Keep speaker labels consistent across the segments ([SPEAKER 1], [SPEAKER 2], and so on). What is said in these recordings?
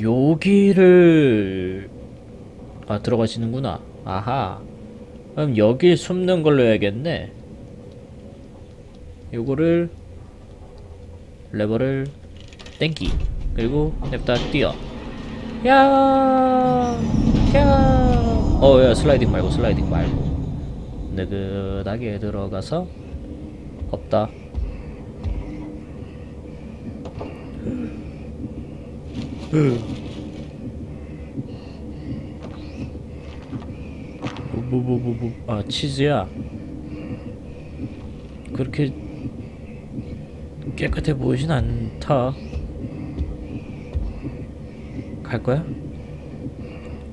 [SPEAKER 1] 여기를 아 들어가시는구나 아하 그럼 여기 숨는 걸로 해야겠네 요거를 레버를 땡기 그리고 냅다 뛰어 야, 야. 어, 야, 슬라이딩 말고, 슬라이딩 말고. 느긋하게 들어가서, 없다. 뭐, 뭐, 뭐, 뭐, 아, 치즈야. 그렇게 깨끗해 보이진 않다. 갈 거야?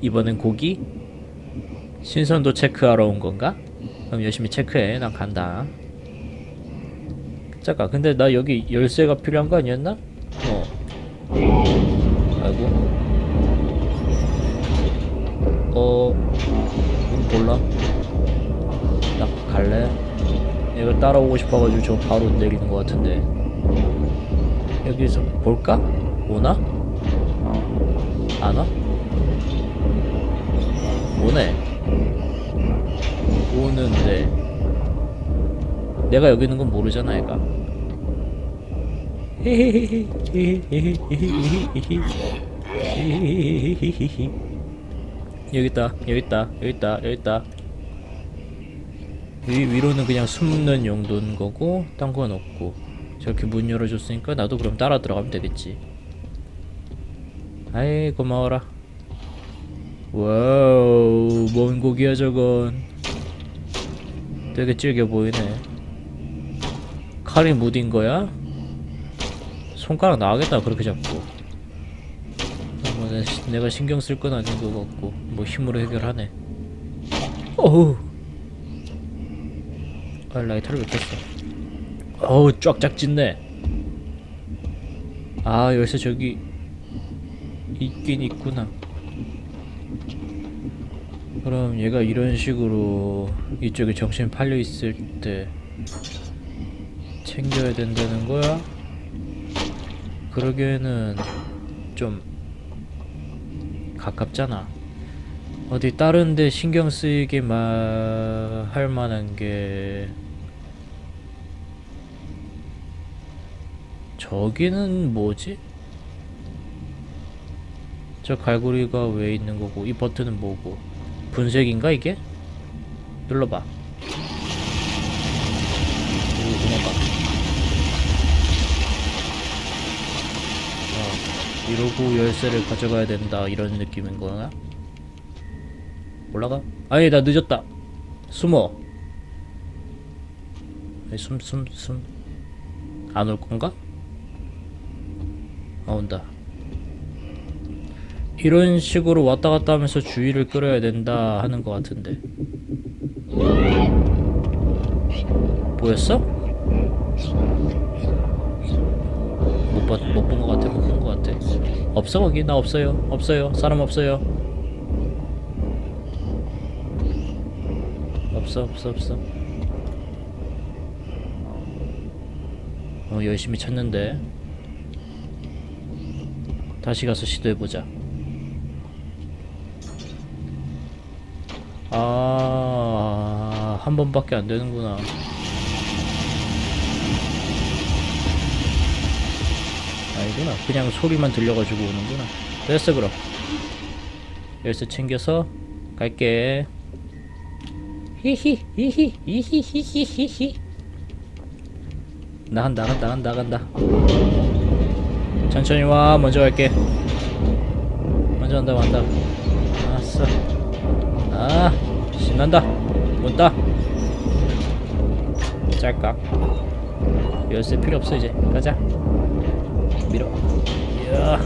[SPEAKER 1] 이번엔 고기? 신선도 체크하러 온 건가? 그럼 열심히 체크해. 난 간다. 잠깐, 근데 나 여기 열쇠가 필요한 거 아니었나? 어. 아이고. 어. 음, 몰라. 나 갈래? 얘가 따라오고 싶어가지고 저 바로 내리는 것 같은데. 여기서 볼까? 오나? 안 와? 오네. 오는데 내가 여기 있는 건 모르잖아, 얘가. 여기 있다, 여기 있다, 여기 있다, 여기 있다. 위, 위로는 그냥 숨는 용도인 거고, 딴 건 없고. 저렇게 문 열어줬으니까 나도 그럼 따라 들어가면 되겠지. 아이 고마워라 와우 뭔 고기야 저건 되게 질겨 보이네 칼이 무딘 거야? 손가락 나가겠다 그렇게 잡고 뭐 내, 내가 신경 쓸 건 아닌 것 같고 뭐 힘으로 해결하네 어우 아 라이터를 왜 켰어 어우 쫙쫙 찢네 아 열쇠 저기 있긴 있구나. 그럼 얘가 이런 식으로 이쪽에 정신 팔려 있을 때 챙겨야 된다는 거야? 그러기에는 좀 가깝잖아. 어디 다른 데 신경 쓰이게 마... 할 만한 게 저기는 뭐지? 저 갈고리가 왜 있는 거고 이 버튼은 뭐고 분쇄기인가 이게? 눌러봐 이러고 열쇠를 가져가야 된다 이런 느낌인 거야? 올라가? 아니 나 늦었다 숨어 숨 숨 숨 안 올 건가? 아 온다 이런 식으로 왔다 갔다 하면서 주의를 끌어야 된다 하는 것 같은데 보였어? 못본것 같아 못본것 같아 없어 거기. 나 없어요. 없어요. 사람 없어요. 없어 없어 없어. 어 열심히 찾는데. 다시 가서 시도해보자. 아, 한 번밖에 안 되는구나. 아니구나. 그냥 소리만 들려가지고 오는구나. 됐어, 그럼. 열쇠 챙겨서 갈게. 히히, 히히, 히히 히히 히히. 나간다, 나간다, 나간다, 나간다. 천천히 와, 먼저 갈게. 먼저 간다, 간다. 알았어. 아 신난다 문따 짤깍 열쇠 필요 없어 이제 가자 밀어 이야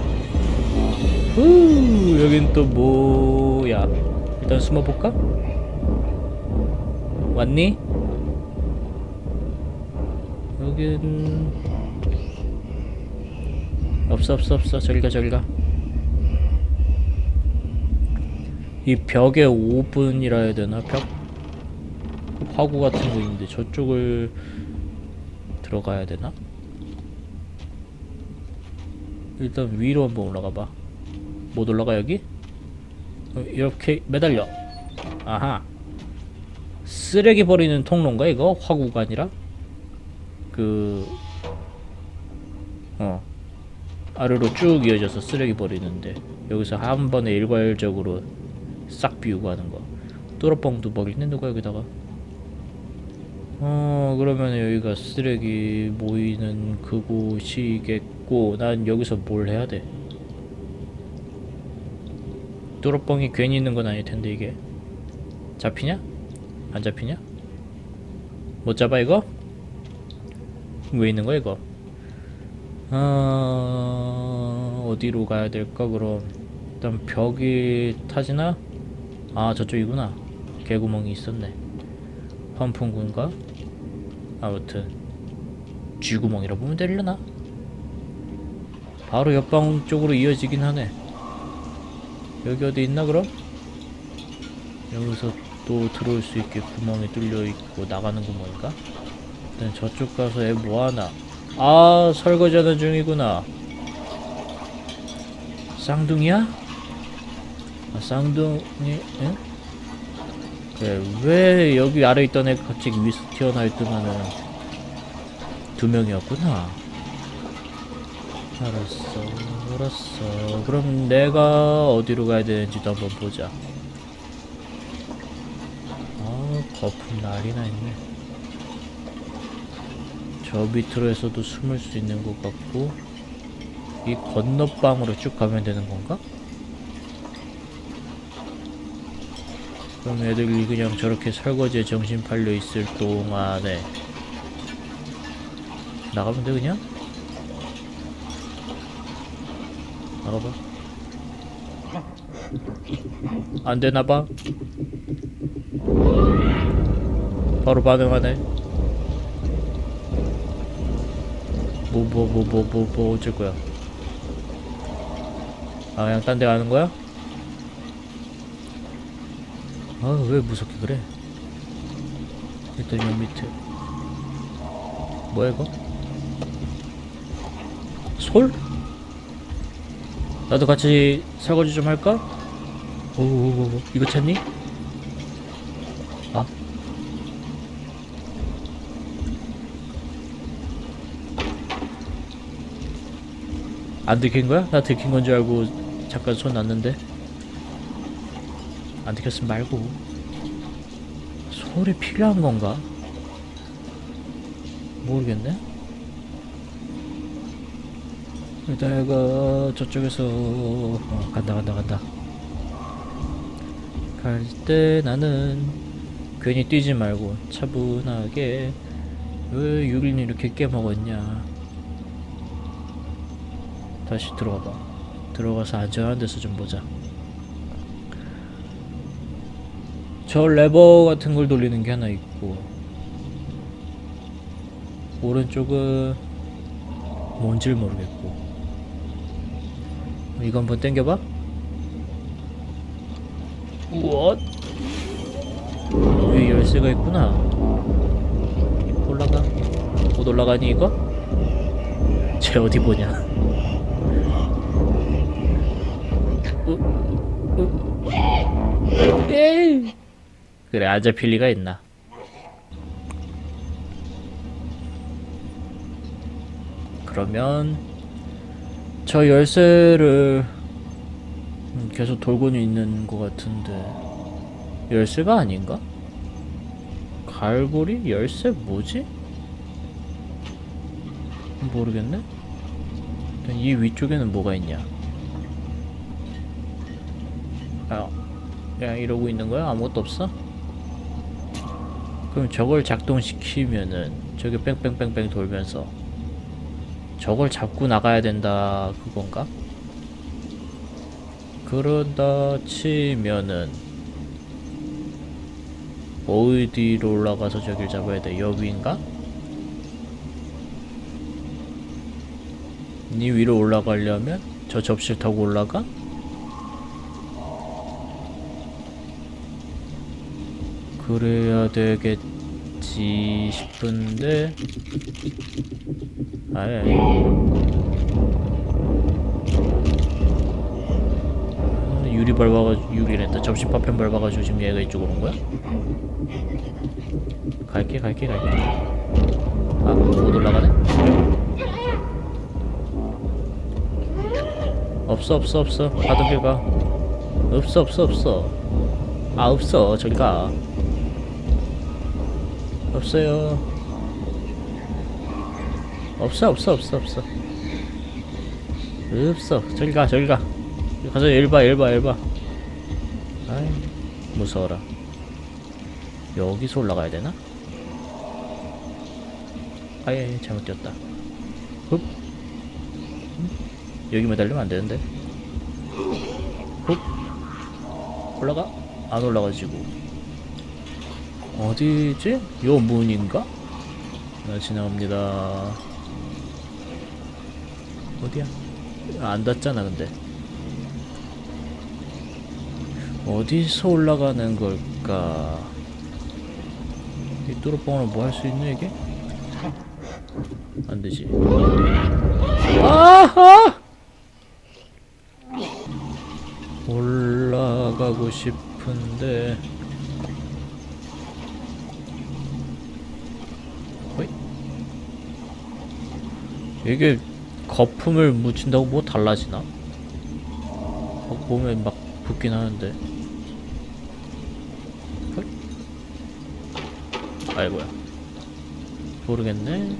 [SPEAKER 1] 후 여긴 또 뭐야 일단 숨어볼까? 왔니? 여긴 없어 없어 없어 저리가 저리가 이 벽에 5분이라 해야 되나? 벽 화구 같은 거 있는데 저쪽을 들어가야 되나? 일단 위로 한번 올라가 봐. 못 올라가 여기? 어, 이렇게 매달려 아하 쓰레기 버리는 통로인가 이거? 화구가 아니라? 그... 어 아래로 쭉 이어져서 쓰레기 버리는데 여기서 한 번에 일괄적으로 싹 비우고 하는 거 뚜러뻥도 먹이네 누가 여기다가 어 그러면 여기가 쓰레기 모이는 그곳이겠 고 난 여기서 뭘 해야 돼 뚜러뻥이 괜히 있는 건 아닐 텐데 이게 잡히냐? 안 잡히냐? 못 잡아 이거? 왜 있는 거야 이거? 어... 어디로 가야 될까 그럼 일단 벽이 타지나? 아 저쪽이구나 개구멍이 있었네 환풍구인가? 아무튼 쥐구멍이라 보면 되려나? 바로 옆방 쪽으로 이어지긴 하네 여기 어디 있나 그럼? 여기서 또 들어올 수 있게 구멍이 뚫려 있고 나가는 구멍인가? 일단 저쪽 가서 애 뭐하나 아 설거지하는 중이구나 쌍둥이야? 아, 쌍둥이 응? 그래 왜 여기 아래 있던 애가 갑자기 위에서 튀어나올 때만은 두 명이었구나 알았어 알았어 그럼 내가 어디로 가야 되는지도 한번 보자 아 거품 난리나 있네 저 밑으로에서도 숨을 수 있는 것 같고 이 건너방으로 쭉 가면 되는 건가? 그럼 애들이 그냥 저렇게 설거지에 정신 팔려 있을 동안에 나가면 돼 그냥? 나가봐 안 되나봐 바로 반응하네 뭐 뭐 뭐 뭐 뭐 뭐 어쩔 거야 아 그냥 딴 데 가는 거야? 아 왜 무섭게 그래 일단 여 밑에 뭐야 이거? 솔? 나도 같이 설거지 좀 할까? 오오오오 이거 찾니? 아 안 들킨 거야? 나 들킨 건 줄 알고 잠깐 손 놨는데 안 들켰으면 말고 솔이 필요한 건가? 모르겠네 이따가 저쪽에서 어, 간다 간다 간다 갈 때 나는 괜히 뛰지 말고 차분하게 왜 유리는 이렇게 깨먹었냐 다시 들어가 봐. 들어가서 안전한 데서 좀 보자. 저 레버 같은 걸 돌리는 게 하나 있고 오른쪽은 뭔지를 모르겠고 이거 한번 당겨봐. 우엇? 위에 열쇠가 있구나. 올라가. 못 올라가니 이거? 쟤 어디 보냐? 에이. 그래 안 잡힐 리가 있나 그러면 저 열쇠를 음, 계속 돌고는 있는 것 같은데 열쇠가 아닌가? 갈고리? 열쇠 뭐지? 모르겠네 이 위쪽에는 뭐가 있냐 아, 그냥 이러고 있는 거야? 아무것도 없어? 그럼 저걸 작동시키면은 저게 뺑뺑뺑뺑 돌면서 저걸 잡고 나가야 된다 그건가? 그러다 치면은 어디로 올라가서 저길 잡아야 돼? 여기인가? 니 위로 올라가려면 저 접시를 타고 올라가? 그래야 되겠지 싶은데. 아예. 유리 밟아가지고 유리랬다. 접시 파편 밟아가지고 지금 얘가 이쪽으로 온 거야? 갈게 갈게 갈게. 아못 올라가네? 없어 없어 없어. 가던 길가. 없어 없어 없어. 아 없어. 저기 가 없어요. 없어 없어 없어 없어. 없어. 저기 가 저기 가. 가서 일봐 일봐 일봐. 아이 무서워라. 여기서 올라가야 되나? 아예 잘못 뛰었다. 흡. 음? 여기 매달리면 안 되는데. 흡. 올라가? 안 올라가지고 어디지? 요 문인가? 나 지나갑니다 어디야? 안 닿잖아 근데 어디서 올라가는 걸까? 이 뚜루뻥으로 뭐 할 수 있는 이게? 안 되지. 아하! 올라가고 싶은데. 이게 거품을 묻힌다고 뭐 달라지나? 어, 몸에 막 붙긴 하는데. 호이. 아이고야. 모르겠네.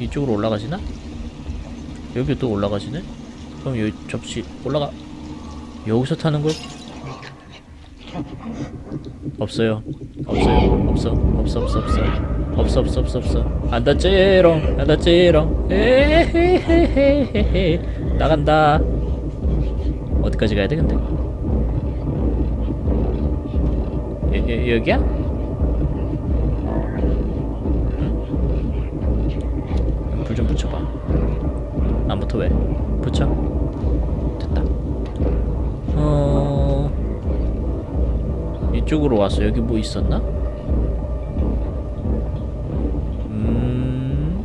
[SPEAKER 1] 이쪽으로 올라가시나? 여기 또 올라가시네? 그럼 여기 접시 올라가. 여기서 타는 걸? 없어요. 없어요. 없어. 없어 없어 없어. 없어 없어 없어 없어. 안 닿지롱. 안 닿지롱. 나간다. 어디까지 가야 돼 근데? 여, 여, 여기야? 불좀 붙여봐. 안 붙어 왜? 붙여? 됐다. 어 이쪽으로 와서 여기 뭐 있었나? 음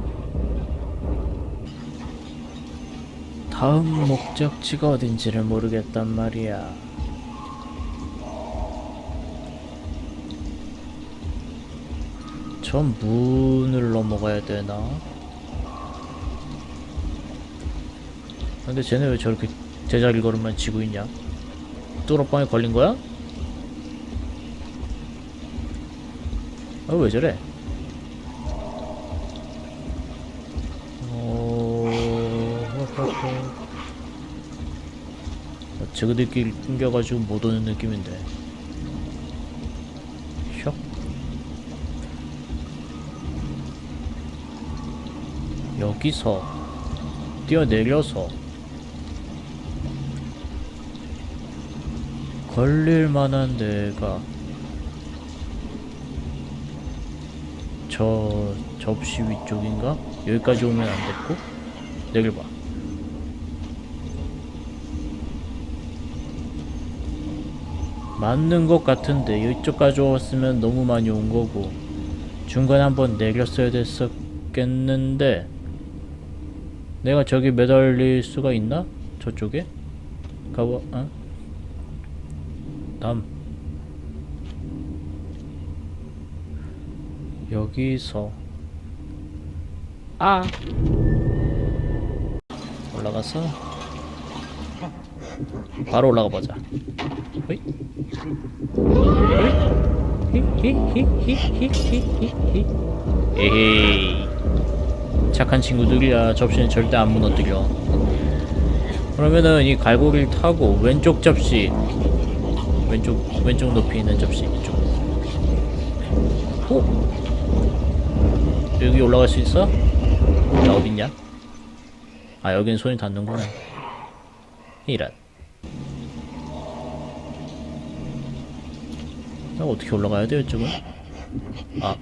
[SPEAKER 1] 다음 목적지가 어딘지를 모르겠단 말이야. 저 문을 넘어가야 되나? 근데 쟤네 왜 저렇게 제자리 걸음만 지고 있냐? 뚜러빵에 걸린 거야? 아, 왜 저래? 어... 어, 저그들끼리 끊겨가지고 못 오는 느낌인데. 슉. 여기서 뛰어내려서 걸릴 만한 데가 저 접시 위쪽인가? 여기까지 오면 안 됐고 내길 봐. 맞는 것 같은데 이쪽까지 왔으면 너무 많이 온 거고 중간에 한번 내렸어야 됐었겠는데 내가 저기 매달릴 수가 있나? 저쪽에? 가봐, 어? 남. 여기서. 아! 올라가서. 바로 올라가 보자. 호이. 히히히히히히히히. 에헤이. 착한 친구들이야 접시는 절대 안 무너뜨려 그러면은 이 갈고리를 타고 왼쪽 접시 왼쪽 왼쪽 높이 있는 접시 이쪽 오 여기 올라갈 수 있어? 나 어딨냐? 아 여긴 손이 닿는구나 이란 나 어떻게 올라가야 돼 이쪽은? 아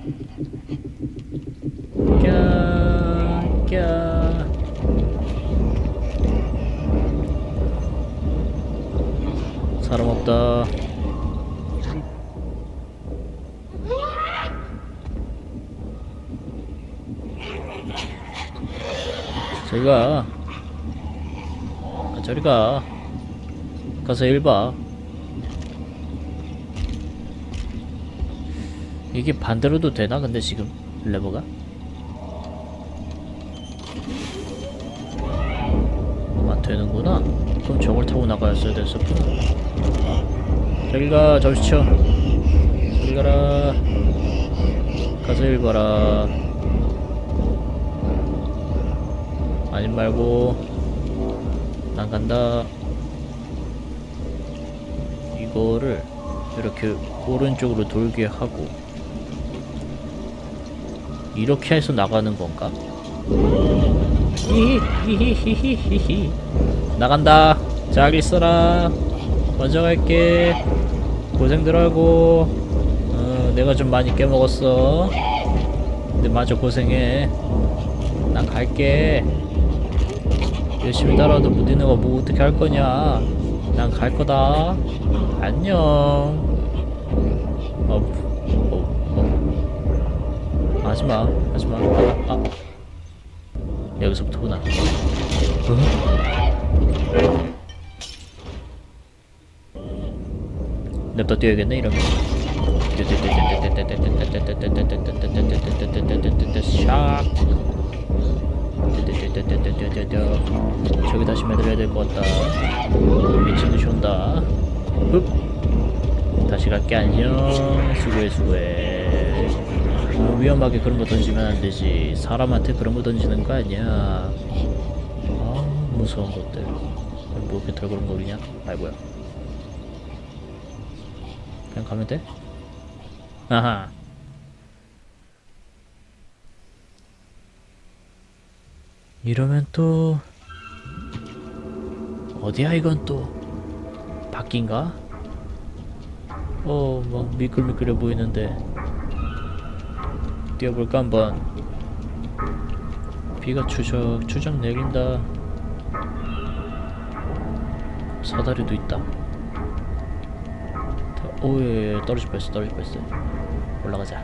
[SPEAKER 1] 꺄, 꺄. 사람 없다. 저리 가. 아, 저리 가. 가서 일 봐. 이게 반대로도 되나 근데 지금 레버가? 아 되는구나. 그럼 저걸 타고 나가였어야 됐었구나. 저기 가 접시쳐. 저기 가라. 가서 일 봐라. 아님 말고 난 간다. 이거를 이렇게 오른쪽으로 돌게 하고 이렇게 해서 나가는 건가? 히히히히히히 나간다. 잘 있어라. 먼저 갈게. 고생들 하고. 어, 내가 좀 많이 깨먹었어. 근데 마저 고생해. 난 갈게. 열심히 따라와도 거뭐 어떻게 할 거냐? 난 갈 거다. 안녕. 하지마, 하지마. 아, 아. 여기서부터구나. 냅다 뛰어야겠네 이러면. 샥. 저기 다시 매달려야 될 것 같다. 미친 듯이 온다. 흡. 다시 갈게 안녕. 수고해 수고해. 어, 위험하게 그런 거 던지면 안 되지. 사람한테 그런 거 던지는 거 아니야. 아 무서운 것들. 뭐 이렇게 덜그렁거리냐? 아이고야. 그냥 가면 돼? 아하. 이러면 또 어디야 이건 또 바뀐가? 어, 막 미끌미끌해 보이는데 뛰어볼까? 한번. 비가 추적 추적 내린다. 사다리도 있다. 다- 오예 떨어질 뻔했어 떨어질 뻔했어. 올라가자.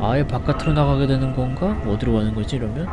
[SPEAKER 1] 아예 바깥으로 나가게 되는 건가? 어디로 가는 거지 이러면?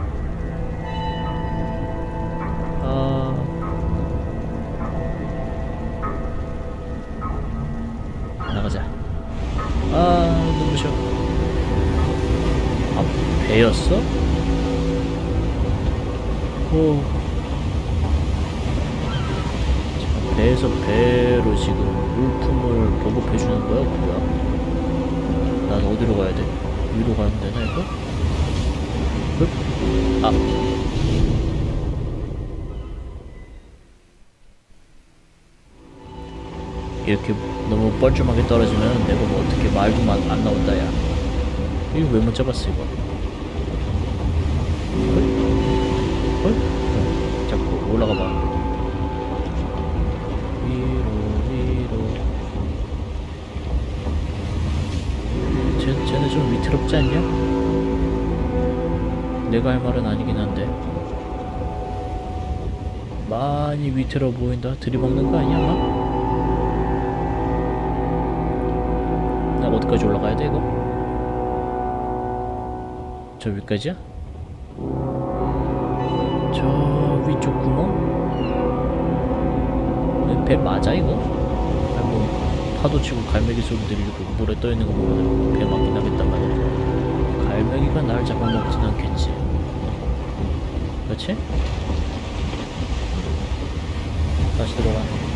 [SPEAKER 1] 이렇게 너무 뻘쭘하게 떨어지면 내가 뭐 어떻게 말도 마- 안 나온다 야 이거 왜 못 잡았어 이거 헐? 헐? 어, 자꾸 올라가 봐 위로 위로 쟤, 쟤네 좀 위태롭지 않냐? 내가 할 말은 아니긴 한데 많이 위태로워 보인다 들이먹는 거 아니야 막? 어디까지 올라가야 돼 이거? 저 위까지야? 저 위쪽 구멍? 배 맞아 이거? 아니 뭐 파도 치고 갈매기 소리 들리고 물에 떠 있는 거 보면 배 맞긴 하겠단 말이야 갈매기가 날 잡아먹진 않겠지 그렇지? 다시 들어가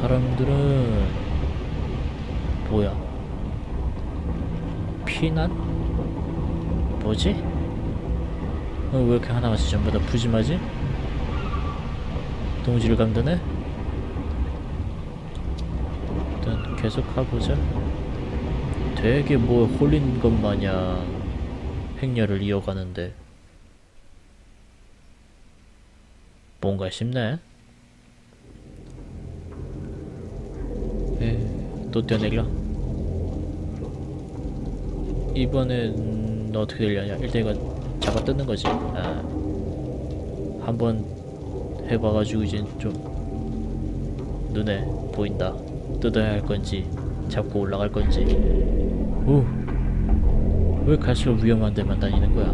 [SPEAKER 1] 사람들은 뭐야? 피난? 뭐지? 어, 왜 이렇게 하나같이 전부 다 푸짐하지? 동지를 감드네? 일단 계속 가보자 되게 뭐 홀린 것 마냥 행렬을 이어가는데 뭔가 싶네 에, 또 뛰어내려. 이번엔 어떻게 되려냐? 일단 이거 잡아 뜯는 거지. 아. 한번 해봐가지고 이제 좀 눈에 보인다. 뜯어야 할 건지 잡고 올라갈 건지. 오, 왜 갈수록 위험한 데만 다니는 거야?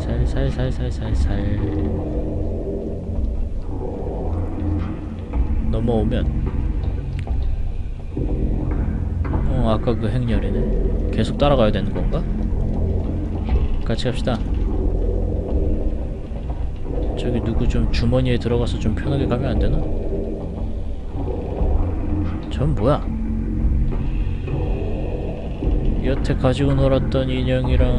[SPEAKER 1] 살살살살살살살 넘어오면 어 아까 그 행렬이네 계속 따라가야 되는 건가? 같이 갑시다 저기 누구 좀 주머니에 들어가서 좀 편하게 가면 안 되나? 전 뭐야? 여태 가지고 놀았던 인형이랑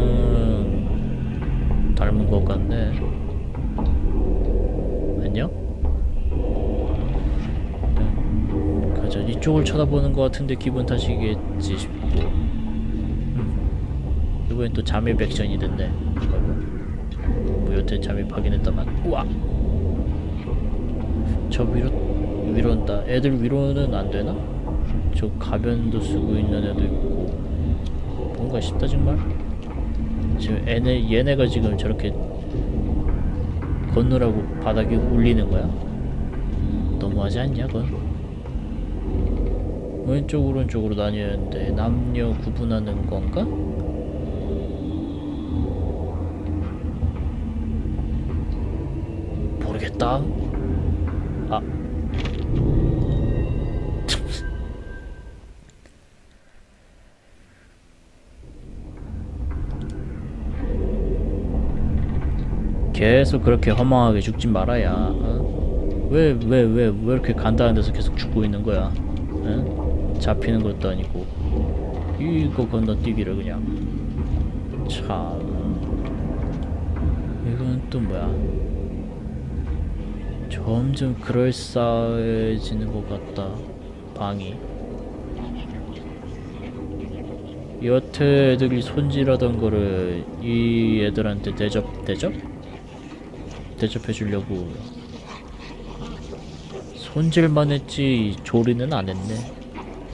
[SPEAKER 1] 닮은 것 같네. 이쪽을 쳐다보는 것 같은데 기분 탓이겠지 싶고. 음. 이번엔 또 잠입 액션이던데. 뭐 여태 잠입하긴 했다만. 우와. 저 위로 위로다. 애들 위로는 안 되나? 저 가변도 쓰고 있는 애도 있고. 뭔가 싶다 정말. 지금 얘네 얘네가 지금 저렇게 건너라고 바닥에 울리는 거야? 너무하지 않냐 그건? 왼쪽 오른쪽으로 다니는데 남녀 구분하는 건가? 모르겠다. 아. 계속 그렇게 허망하게 죽지 말아야. 어? 왜, 왜, 왜, 왜 이렇게 간다는 데서 계속 죽고 있는 거야? 응? 잡히는 것도 아니고. 이거 건너뛰기를 그냥. 참. 이건 또 뭐야? 점점 그럴싸해지는 것 같다. 방이. 여태 애들이 손질하던 거를 이 애들한테 대접 대접 대접해 주려고 손질만 했지 조리는 안 했네.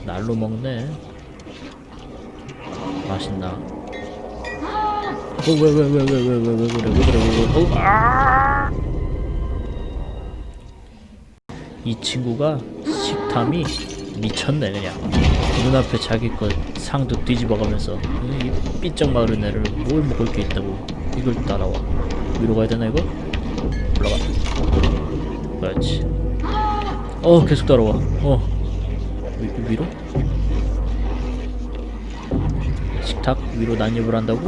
[SPEAKER 1] 날로 먹네. 맛있나? 이 친구가 식탐이 미쳤네 그냥. 눈앞에 자기 거 상도 뒤집어가면서. 이 삐쩍 마른 애를 뭘 먹을 게 있다고 이걸 따라와. 위로 가야 되나 이거? 올라가. 그렇지. 어 계속 따라와. 어 위, 위로? 식탁 위로 난입을 한다고?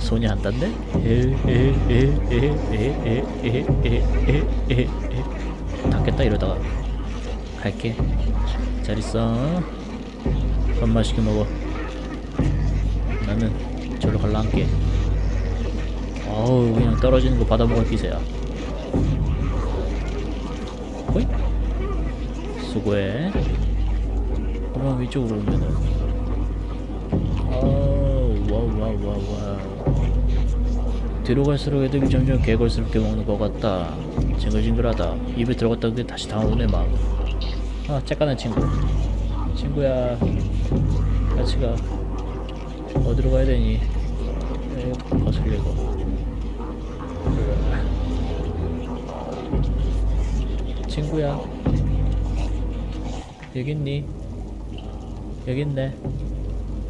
[SPEAKER 1] 손이 안 닿네? 닿겠다 이러다가 갈게 잘 있어 밥 맛있게 먹어 나는 저로 갈라앉게 어우 그냥 떨어지는 거 받아먹을 기세야 호이 수고해. 그럼 이쪽으로 오면은. 어우 와우 와우 와우 와우. 뒤로 갈수록 애들이 점점 개걸스럽게 먹는 것 같다. 징글징글하다. 입에 들어갔다 근데 다시 다오네 막. 아, 짝가는 친구. 친구야. 같이 가. 어디로 가야 되니? 에이 거슬리고. 친구야 여기 있네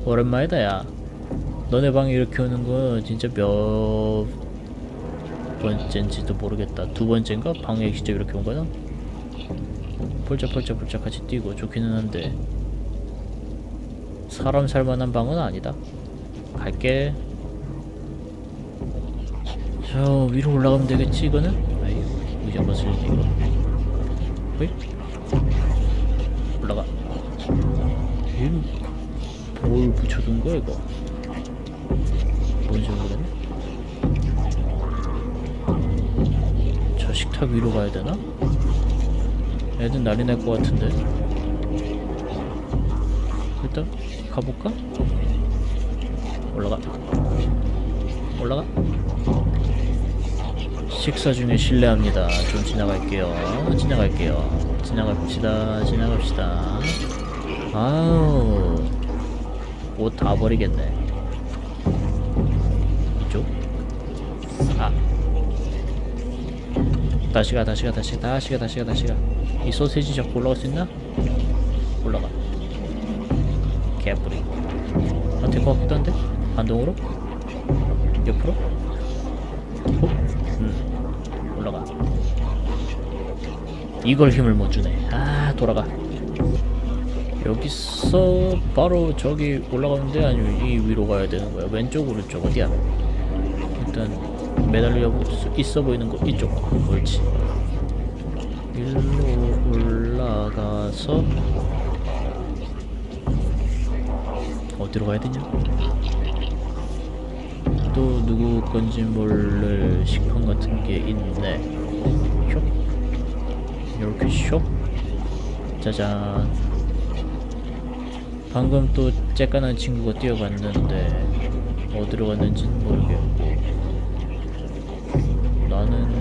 [SPEAKER 1] 오랜만이다 야 너네 방에 이렇게 오는 거 진짜 몇 번째인지도 모르겠다 두 번째인가? 방에 진짜 이렇게 온 거는? 폴짝폴짝폴짝 같이 뛰고 좋기는 한데 사람 살만한 방은 아니다 갈게 저 위로 올라가면 되겠지 이거는? 아이 의자 거슬리네 이거 호이? 올라가. 이뭘 붙여둔 거야 이거? 뭔지 모르겠네 저 식탁 위로 가야 되나? 애들 난리 날 것 같은데? 일단 가볼까? 올라가. 올라가? 식사 중에 실례합니다. 좀 지나갈게요. 지나갈게요 지나갑시다. 지나갑시다. 아우 옷 다 버리겠네. 이쪽? 아. 다시 가 다시 가 다시 가 다시 가 다시 가 다시 가 이 소세지 잡고 올라갈 수 있나? 올라가. 개뿌리 아 될것 같기도 한데? 반동으로? 옆으로? 호? 음 이걸 힘을 못 주네. 아 돌아가. 여기서 바로 저기 올라가는데 아니면 이 위로 가야 되는 거야? 왼쪽 오른쪽 어디야? 일단 매달려 있어 보이는 거 이쪽. 옳지. 일로 올라가서 어디로 가야 되냐? 또 누구 건지 모를 식품 같은 게 있네. 쇽 이렇게 쇽 짜잔. 방금 또 쬐깐한 친구가 뛰어갔는데 어디로 갔는지 모르겠고. 나는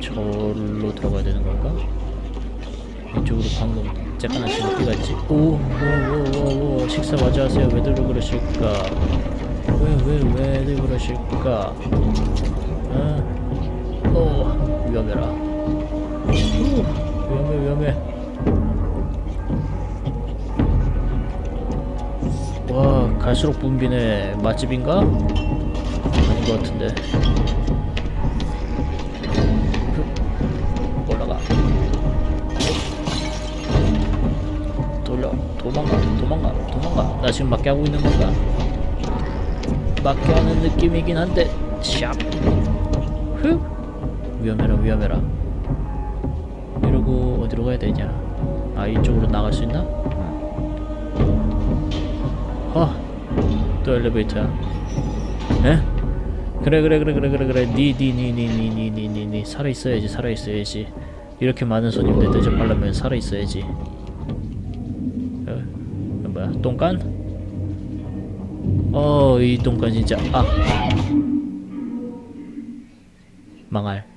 [SPEAKER 1] 저로 들어가야 되는 건가? 이쪽으로 방금 쬐깐한 친구 뛰갔지? 오오오오 오 식사 마저 하세요. 왜들 그러실까? 왜 왜 왜들 그러실까 아, 오 위험해라. 후, 위험해 위험해. 와 갈수록 붐비네. 맛집인가? 아닌 것 같은데. 후, 올라가. 돌려 도망가 도망가 도망가. 나 지금 맞게 하고 있는 건가? 맞게 하는 느낌이긴 한데 샵 후 위험해라 위험해라. 이러고 어디로 가야 되냐? 아 이쪽으로 나갈 수 있나? 아또 엘리베이터야. 에? 그래 그래 그래 그래 그래 그래. 니니 니 니 니 니 니 니 살아 있어야지 살아 있어야지. 이렇게 많은 손님들 대접하려면 살아 있어야지. 어, 뭐야? 똥간? 어이 똥간 진짜 아 mga